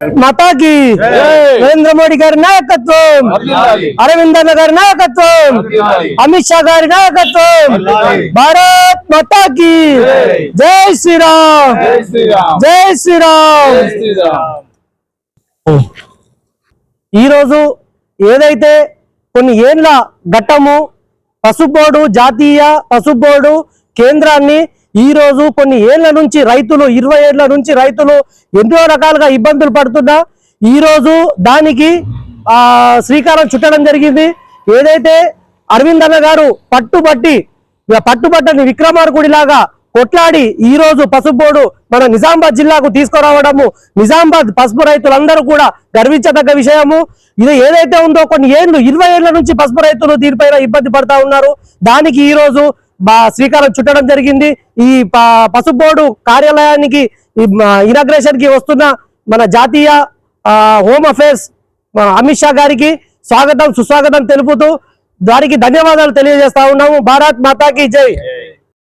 మాతాకి. నరేంద్ర మోడీ గారి నాయకత్వం. అరవింద్ అన్న గారి నాయకత్వం. అమిత్ షా గారి నాయకత్వం. భారత్ మాతాకి. జై. శ్రీరామ్. జై శ్రీరామ్. ఈరోజు ఏదైతే కొన్ని ఏండ్ల ఘట్టము పసుపు బోర్డు జాతీయ పసుపు బోర్డు కేంద్రాన్ని ఈ రోజు కొన్ని ఏళ్ళ నుంచి రైతులు ఇరవై ఏళ్ళ నుంచి రైతులు ఎన్నో రకాలుగా ఇబ్బందులు పడుతున్నా. ఈ రోజు దానికి ఆ శ్రీకారం చుట్టడం జరిగింది. ఏదైతే అరవింద్ అన్న గారు పట్టుబట్టి పట్టుబట్టని విక్రమార్కుడి లాగా కొట్లాడి ఈ రోజు పసుపు మన నిజామాబాద్ జిల్లాకు తీసుకురావడము నిజామాబాద్ పసుపు రైతులందరూ కూడా గర్వించదగ్గ విషయము. ఇది ఏదైతే ఉందో కొన్ని ఏళ్ళు ఇరవై ఏళ్ళ నుంచి పసుపు రైతులు దీనిపైన ఇబ్బంది పడతా ఉన్నారు. దానికి ఈ రోజు శ్రీకారం చుట్టడం జరిగింది. ఈ ప- పసుపు బోర్డు కార్యాలయానికి ఇనాగ్రేషన్కి వస్తున్న మన జాతీయ హోమ్ అఫేర్స్ అమిత్ షా గారికి స్వాగతం సుస్వాగతం తెలుపుతూ దానికి ధన్యవాదాలు తెలియజేస్తా ఉన్నాము. భారత్ మాతాకి జై.